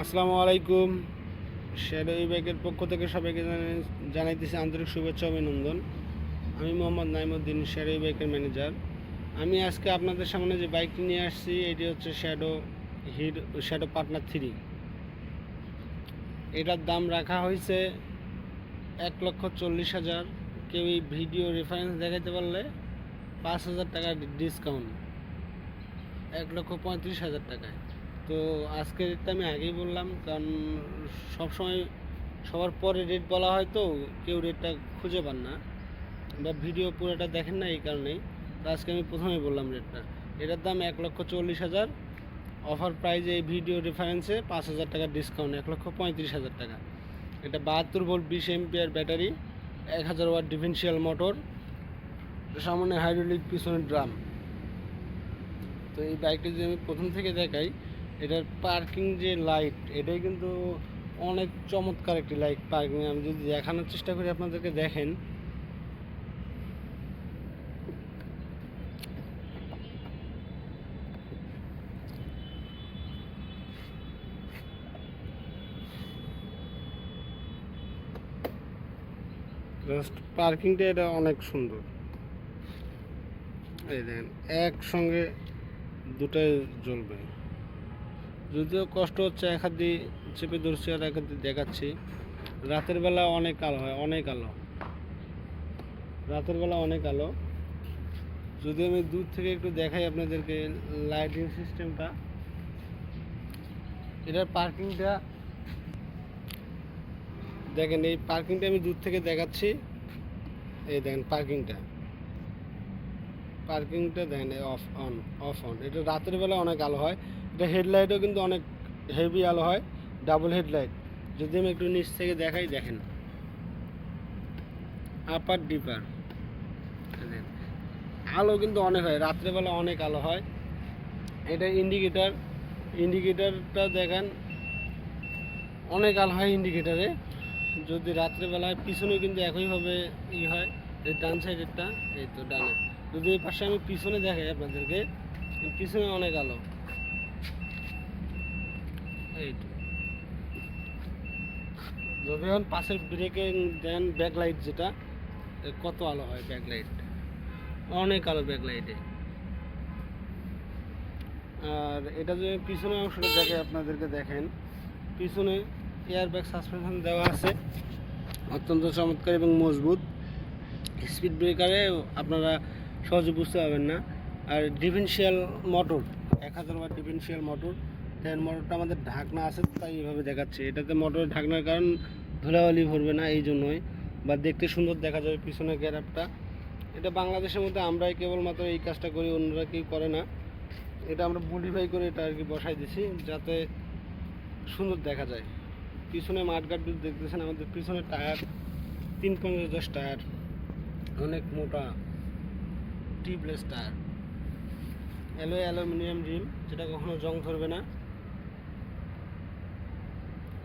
আসসালামু আলাইকুম। শ্যাডো ব্যাগের পক্ষ থেকে সবাইকে জানাই- জানাইতেছি আন্তরিক শুভেচ্ছা অভিনন্দন। আমি মোহাম্মদ নাইমুদ্দিন শ্যাডো ব্যাগের ম্যানেজার। আমি আজকে আপনাদের সামনে যে বাইকটি নিয়ে আসছি, এটি হচ্ছে শ্যাডো হির শ্যাডো পার্টনার থ্রি এটার দাম রাখা হয়েছে এক লক্ষ চল্লিশ হাজার। কেউ এই ভিডিও রেফারেন্স দেখাতে পারলে পাঁচ হাজার টাকা ডিসকাউন্ট এক লক্ষ পঁয়ত্রিশ হাজার টাকায়। তো আজকে রেটটা আমি আগেই বললাম, কারণ সবসময় সবার পরে রেট বলা হয় তো, কেউ রেটটা খুঁজে পান না। বা ভিডিও পুরোটা দেখেন না এই কারণেই। তো আজকে আমি প্রথমেই বললাম রেটটা এটার দাম এক লক্ষ চল্লিশ হাজার। অফার প্রাইজে এই ভিডিও রেফারেন্সে পাঁচ হাজার টাকা ডিসকাউন্ট এক লক্ষ পঁয়ত্রিশ হাজার টাকা। এটা বাহাত্তর ভোল্ট বিশ এমপিআর ব্যাটারি এক হাজার ওয়াট ডিফেন্সিয়াল মোটর সামনে হাইড্রোলিক পিছনে ড্রাম তো এই বাইকটা যদি আমি প্রথম থেকে দেখাই এটার পার্কিং যে লাইট এটাই কিন্তু অনেক চমৎকার একটি লাইট পার্কিং আমি যদি দেখানোর চেষ্টা করি আপনাদেরকে, দেখেন। জাস্ট পার্কিংটা এটা অনেক সুন্দর। এই দেখেন, একসঙ্গে দুটাই জ্বলবে। যদিও কষ্ট হচ্ছে, এক হাত দিয়ে চেপে ধরছি আর এক হাত দেখাচ্ছি। রাতের বেলা অনেক আলো হয়, অনেক আলো রাতের বেলা অনেক আলো যদি আমি দূর থেকে একটু দেখাই আপনাদেরকে লাইটিং সিস্টেমটা এটার পার্কিংটা দেখেন, এই পার্কিংটা আমি দূর থেকে দেখাচ্ছি। এই দেখেন পার্কিংটা পার্কিংটা দেখেন অফ অন অফ অন এটা রাতের বেলা অনেক আলো হয়। এটা হেডলাইটও কিন্তু অনেক হেভি আলো হয় ডাবল হেডলাইট যদি আমি একটু নিচ থেকে দেখাই, দেখেন। আপার ডিপার আলো কিন্তু অনেক হয়, রাত্রেবেলা অনেক আলো হয়। এটা ইন্ডিকেটার ইন্ডিকেটারটা দেখেন, অনেক আলো হয় ইন্ডিকেটারে যদি রাত্রেবেলায় পিছনে কিন্তু একইভাবে ই হয়, এই ডান সাইডেরটা এই তো ডানে। যদি এই পাশে আমি পিছনে দেখাই আপনাদেরকে, পিছনে অনেক আলো। এই তো। পাশের ব্রেকে দেন ব্যাকলাইট যেটা কত আলো হয় ব্যাকলাইট অনেক আলো ব্যাকলাইটে আর এটা যদি পিছনে অংশটা দেখে আপনাদেরকে দেখেন, পিছনে এয়ার ব্যাগ সাসপেনশন দেওয়া আছে, অত্যন্ত চমৎকার এবং মজবুত। স্পিড ব্রেকারে আপনারা সহজে বুঝতে পারবেন না। আর ডিফেন্সিয়াল মোটর এক হাজার ওয়াট ডিফেন্সিয়াল মোটর দেন মোটরটা আমাদের ঢাকনা আছে, তাই এইভাবে দেখাচ্ছে। এটাতে মোটরের ঢাকনার কারণ ধুলাবালি ভরবে না, এই জন্যই। বা দেখতে সুন্দর দেখা যাবে পিছনের গ্যারাপটা। এটা বাংলাদেশের মধ্যে আমরাই কেবলমাত্র এই কাজটা করি, অন্যরা কেউ করে না। এটা আমরা মডিফাই করে এটা আর কি বসাই দিছি, যাতে সুন্দর দেখা যায়। পিছনে মাঠগাট দেখতেছেন, আমাদের পিছনে টায়ার, তিন পঞ্চাশ টায়ার, অনেক মোটা, tubeless tyre. Alloy aluminium rim, যেটা কখনো জং ধরবে না।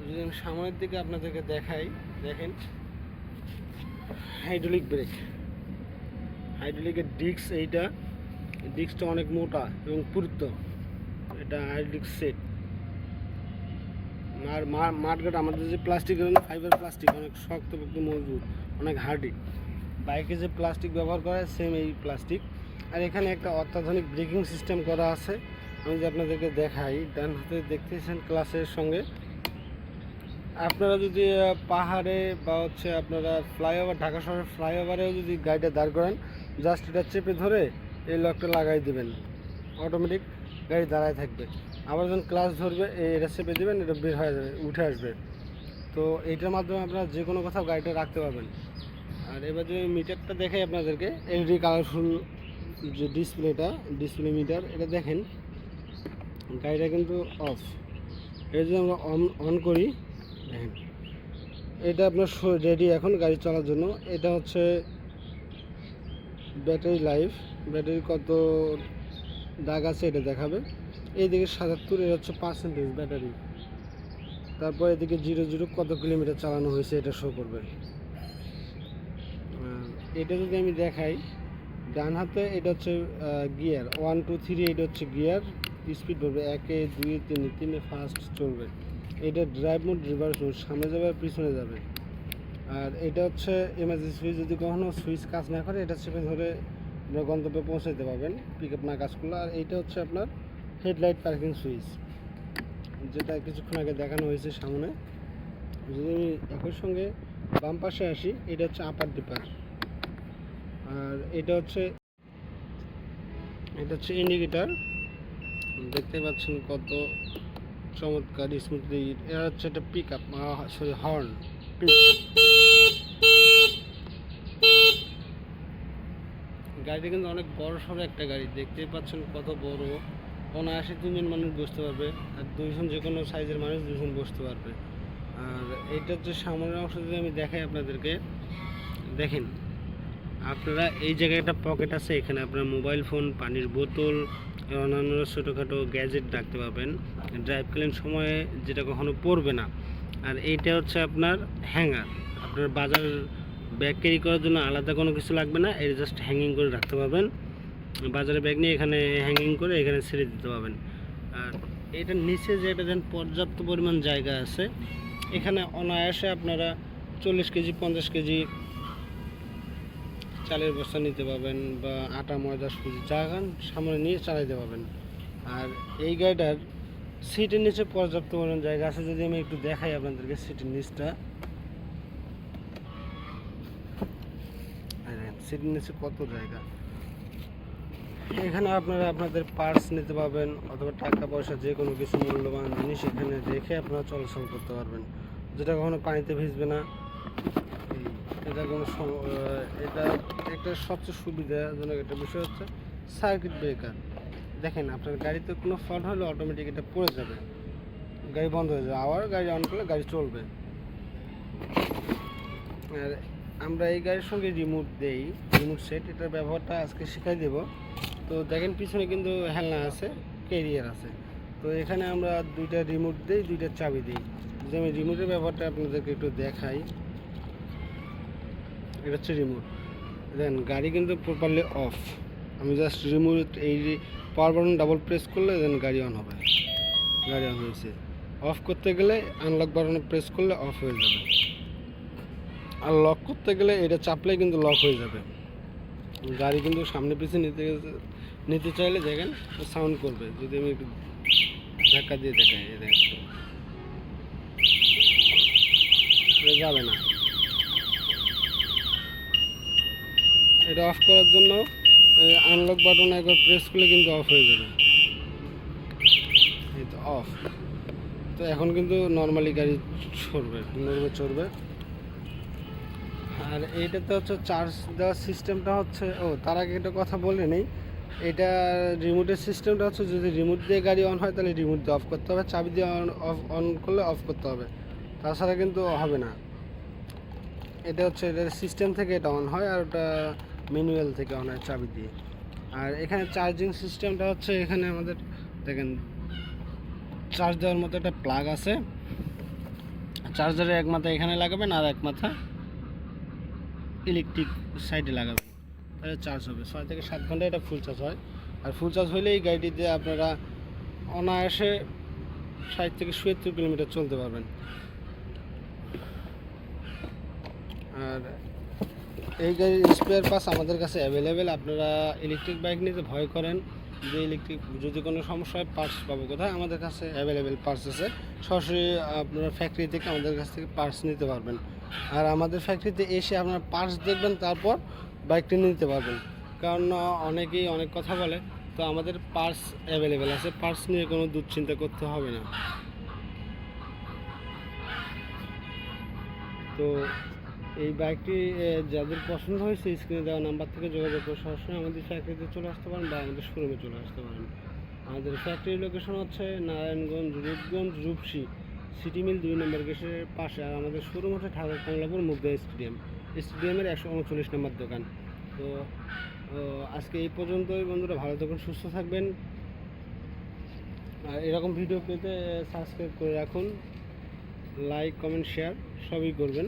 যদি আমি সামনের দিকে আপনাদেরকে দেখাই, দেখেন হাইড্রোলিক ব্রেক হাইড্রোলিকের ডিস্ক এইটা ডিস্কটা অনেক মোটা এবং পুরুত্ব। এটা হাইড্রোলিক সেট আর মাঠগাট আমাদের যে প্লাস্টিক ফাইবার প্লাস্টিক অনেক শক্ত মজবুত, অনেক হার্ডি বাইকে যে প্লাস্টিক ব্যবহার করা হয় সেম এই প্লাস্টিক আর এখানে একটা অত্যাধুনিক ব্রেকিং সিস্টেম করা আছে। আমি যে আপনাদেরকে দেখাই, ডান হাতে দেখতেছেন ক্লাসের সঙ্গে। আপনারা যদি পাহাড়ে বা হচ্ছে আপনারা ফ্লাইওভার, ঢাকা শহরের ফ্লাইওভারেও যদি গাড়িটা দাঁড় করেন জাস্ট এটা চেপে ধরে এই লকটা লাগাই দেবেন। অটোমেটিক গাড়ি দাঁড়ায় থাকবে। আবার যখন ক্লাস ধরবে, এই এটা চেপে দেবেন, এটা বের হয়ে যাবে, উঠে আসবে। তো এইটার মাধ্যমে আপনারা যে কোনো কোথাও গাড়িটা রাখতে পারবেন। আর এবার যদি মিটারটা দেখাই আপনাদেরকে এলইডি কালারফুল যে ডিসপ্লেটা ডিসপ্লে মিটার এটা দেখেন। গাড়িটা কিন্তু অফ এটা যদি আমরা অন অন করি এটা আপনার রেডি এখন গাড়ি চলার জন্য। এটা হচ্ছে ব্যাটারি লাইফ ব্যাটারি কত দাগ আছে এটা দেখাবে। এইদিকে সাতাত্তর, এটা হচ্ছে পার্সেন্টেজ ব্যাটারি তারপর এদিকে জিরো জিরো কত কিলোমিটার চালানো হয়েছে এটা শো করবে। এটা যদি আমি দেখাই, ডান হাতে এটা হচ্ছে গিয়ার ওয়ান টু থ্রি এটা হচ্ছে গিয়ার স্পিড ধরবে একে, দুই, তিনে তিনে ফার্স্ট চলবে। এটা ড্রাইভ মোড রিভার্স মোড সামনে যাবে, পিছনে যাবে। আর এটা হচ্ছে এমার্জেন্সি সুইচ যদি কখনো সুইচ কাজ না করে, এটা চেপে ধরে আপনার গন্তব্যে পৌঁছাতে পারবেন পিক আপ না কাজ করলে। আর এইটা হচ্ছে আপনার হেডলাইট পার্কিং সুইচ যেটা কিছুক্ষণ আগে দেখানো হয়েছে সামনে। যদি আমি একই সঙ্গে বাম পাশে আসি, এটা হচ্ছে আপার ডিপার আর এটা হচ্ছে এটা হচ্ছে ইন্ডিকেটার দেখতে পাচ্ছেন কত চমৎকার স্মুথলি এটা হচ্ছে একটা পিক আপ সরি হর্ন গাড়িটা কিন্তু অনেক বড় সড়ো একটা গাড়ি, দেখতেই পাচ্ছেন কত বড়। অনায়াসে তিনজন মানুষ বসতে পারবে, আর দুইজন যে কোনো সাইজের মানুষ দুজন বসতে পারবে। আর এটা হচ্ছে সামনের অংশ যদি আমি দেখাই আপনাদেরকে, দেখেন, আপনারা এই জায়গায় একটা পকেট আছে, এখানে আপনার মোবাইল ফোন পানির বোতল অন্যান্য ছোটোখাটো গ্যাজেট রাখতে পারবেন, ড্রাইভকালীন সময়ে যেটা কখনো পড়বে না। আর এইটা হচ্ছে আপনার হ্যাঙ্গার। আপনার বাজার ব্যাগ ক্যারি করার জন্য আলাদা কোনো কিছু লাগবে না, এটা জাস্ট হ্যাঙ্গিং করে রাখতে পারবেন। বাজারে ব্যাগ নিয়ে এখানে হ্যাঙ্গিং করে এখানে ছেড়ে দিতে পারবেন। আর এটার নিচে যে এটা যেন পর্যাপ্ত পরিমাণ জায়গা আছে, এখানে অনায়াসে আপনারা চল্লিশ কেজি, পঞ্চাশ কেজি চালের বস্তা নিতে পারবেন বা আটা, ময়দা, সুজি, যা খান সামনে নিয়ে চালাইতে পারবেন। আর এই গাড়িটার সিটের নিচে পর্যাপ্ত পরিমাণ জায়গা আছে, যদি আমি একটু দেখাই আপনাদেরকে সিটের নিচটা। সিটের নিচে কত জায়গা। এখানে আপনারা আপনাদের পার্স নিতে পারবেন, অথবা টাকা পয়সা যে কোনো কিছু মূল্যবান জিনিস এখানে রেখে আপনারা চলাচল করতে পারবেন, যেটা কখনো পানিতে ভিজবে না। এটা কোনো এটা একটা সবচেয়ে সুবিধাজনক একটা বিষয় হচ্ছে সার্কিট ব্রেকার। দেখেন, আপনার গাড়িতে কোনো ফল্ট হলে অটোমেটিক এটা পড়ে যাবে। গাড়ি বন্ধ হয়ে যাবে। আবার গাড়ি অন করলে গাড়ি চলবে। আর আমরা এই গাড়ির সঙ্গে রিমোট দেই রিমোট সেট এটার ব্যবহারটা আজকে শেখাই দেব। তো দেখেন, পিছনে কিন্তু হেলনা আছে ক্যারিয়ার আছে। তো এখানে আমরা দুইটা রিমোট দিই, দুইটা চাবি দিই। যদি আমি রিমোটের ব্যবহারটা আপনাদেরকে একটু দেখাই। এটা হচ্ছে রিমোট দেন গাড়ি কিন্তু প্রপারলি অফ আমি জাস্ট রিমোট এই পাওয়ার বাটন ডাবল প্রেস করলে দেন গাড়ি অন হবে। গাড়ি অন হয়েছে। অফ করতে গেলে আনলক বাটনে প্রেস করলে অফ হয়ে যাবে। আর লক করতে গেলে এটা চাপলে কিন্তু লক হয়ে যাবে। গাড়ি কিন্তু সামনে পিছিয়ে নিতে নিতে চাইলে দেখেন সাউন্ড করবে। যদি আমি একটু ধাক্কা দিয়ে দেখাই দেখেন। যাবে না। এটা অফ করার জন্য আনলক বাটন একবার প্রেস করলে কিন্তু অফ হয়ে যাবে। এই তো অফ তো এখন কিন্তু নর্মালি গাড়ি চড়বে নর্মাল চড়বে। আর এইটাতে হচ্ছে চার্জ দেওয়ার সিস্টেমটা হচ্ছে, ও, তার আগে একটা কথা বলে নেই। এটা রিমোটের সিস্টেমটা হচ্ছে যদি রিমোট দিয়ে গাড়ি অন হয়, তাহলে রিমোট দিয়ে অফ করতে হবে। চাবি দিয়ে অন অফ অন করলে অফ করতে হবে। তাছাড়া কিন্তু হবে না। এটা হচ্ছে, এটার সিস্টেম থেকে এটা অন হয়, আর ওটা ম্যানুয়াল থেকে অন হয় চাবি দিয়ে। আর এখানে চার্জিং সিস্টেমটা হচ্ছে এখানে আমাদের, দেখেন চার্জ দেওয়ার মতো একটা প্লাগ আছে। চার্জারে এক মাথা এখানে লাগাবেন আর এক মাথা ইলেকট্রিক সাইডে লাগাবেন। তাহলে চার্জ হবে। ছয় থেকে সাত ঘণ্টা এটা ফুল চার্জ হয়। আর ফুল চার্জ হলেই গাড়িটিতে আপনারা অনায়াসে ষাট থেকে সত্তর কিলোমিটার চলতে পারবেন। আর এই গাড়ির স্পেয়ার পাস আমাদের কাছে অ্যাভেলেবেল আপনারা ইলেকট্রিক বাইক নিতে ভয় করেন যে ইলেকট্রিক যদি কোনো সমস্যা হয় পার্টস পাবো কোথায়? আমাদের কাছে অ্যাভেলেবেল পার্টস আছে। সরাসরি আপনারা ফ্যাক্টরি থেকে আমাদের কাছ থেকে পার্টস নিতে পারবেন। আর আমাদের ফ্যাক্টরিতে এসে আপনারা পার্টস দেখবেন, তারপর বাইকটি নিতে পারবেন। কারণ অনেকেই অনেক কথা বলে, তো আমাদের পার্টস অ্যাভেলেবেল আছে। পার্টস নিয়ে কোনো দুশ্চিন্তা করতে হবে না। তো এই বাইকটি যাদের পছন্দ হয়েছে স্ক্রিনে দেওয়া নাম্বার থেকে যোগাযোগ করে সরাসরি আমাদের ফ্যাক্টরিতে চলে আসতে পারেন বা আমাদের শোরুমে চলে আসতে পারেন। আমাদের ফ্যাক্টরি লোকেশন হচ্ছে নারায়ণগঞ্জ, রূপগঞ্জ, রূপসী সিটি মিল দুই নম্বর গেটের পাশে। আর আমাদের শোরুম হচ্ছে ঢাকা কমলাপুর মুগদা স্টেডিয়াম স্টেডিয়ামের একশো উনচল্লিশ নম্বর দোকান। তো আজকে এই পর্যন্তই। বন্ধুরা, ভালো থাকুন, সুস্থ থাকবেন। আর এরকম ভিডিও পেতে সাবস্ক্রাইব করে রাখুন। লাইক কমেন্ট শেয়ার সবই করবেন।